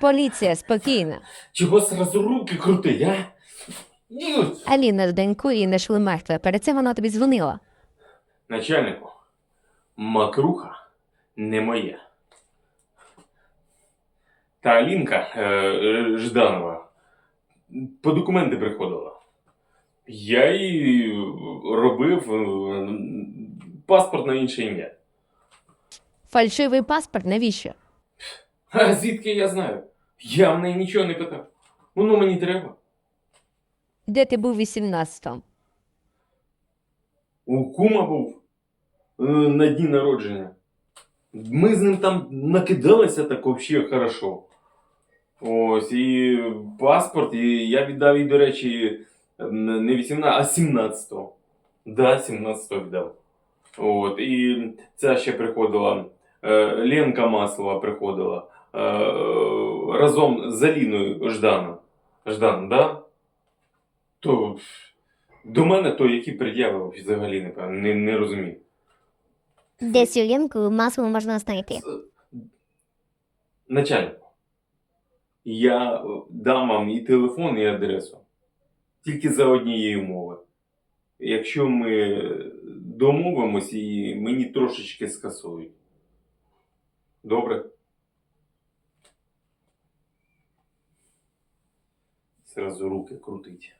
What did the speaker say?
Поліція, спокійно. Чого сразу руки крутить, а? Ні. Аліна доньку і знайшли мертве. Перед цим вона тобі дзвонила. Начальнику, макруха не моя. Та Алінка е, Жданова по документи приходила. Я їй робив е, паспорт на інше ім'я. Фальшивий паспорт навіщо? А звідки я знаю? Я в неї нічого не питав. Воно мені треба. Де ти був 18-го? У кума був е, на дні народження. Ми з ним там накидалися так взагалі хорошо. Ось, і паспорт, і я віддав їй, до речі, не 18, а 17-го. Да, 17-го віддав. От, і ця ще приходила, е, Ленка Маслова приходила е, разом з Аліною Жданом. Ждан, да? То до мене то які пред'яви взагалі не, не, не розумію. Де цю лінку масло можна знайти? Начальнику, я дам вам і телефон, і адресу. Тільки за однієї умови. Якщо ми домовимось і мені трошечки скасують. Добре? Зразу руки крутить.